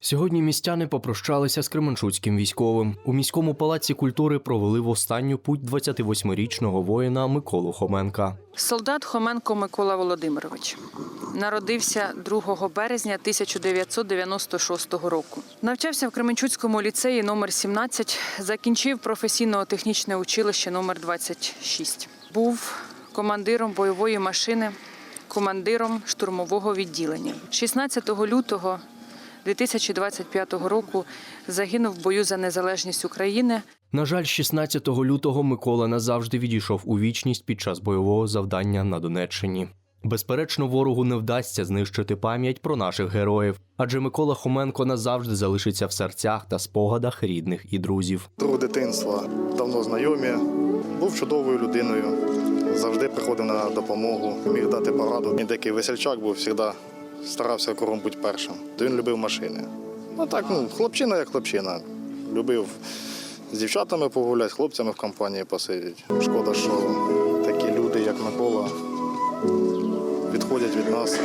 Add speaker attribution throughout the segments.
Speaker 1: Сьогодні містяни попрощалися з Кременчуцьким військовим. У міському палаці культури провели в останню путь 28-річного воїна Миколу Хоменка.
Speaker 2: Солдат Хоменко Микола Володимирович народився 2 березня 1996 року. Навчався в Кременчуцькому ліцеї номер 17, закінчив професійно-технічне училище номер 26. Був командиром бойової машини, командиром штурмового відділення. 16 лютого 2025 року загинув в бою за незалежність України
Speaker 1: На жаль, 16 лютого Микола назавжди відійшов у вічність під час бойового завдання на Донеччині. Безперечно, ворогу не вдасться знищити пам'ять про наших героїв, адже Микола Хоменко назавжди залишиться в серцях та спогадах рідних і друзів.
Speaker 3: Друг дитинства, давно знайомі. Був чудовою людиною, завжди приходив на допомогу, міг дати пораду. Він такий весельчак був, завжди старався кругом бути першим. То Він любив машини. Ну так, ну, хлопчина як хлопчина. Любив з дівчатами погуляти, з хлопцями в компанії посидіти. Шкода, що такі люди, як Микола, відходять від нас.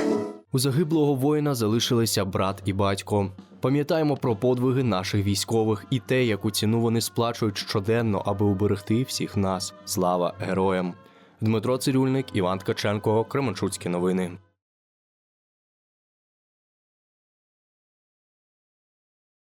Speaker 1: У загиблого воїна залишилися брат і батько. Пам'ятаємо про подвиги наших військових і те, яку ціну вони сплачують щоденно, аби уберегти всіх нас. Слава героям! Дмитро Цирюльник, Іван Ткаченко, Кременчуцькі новини.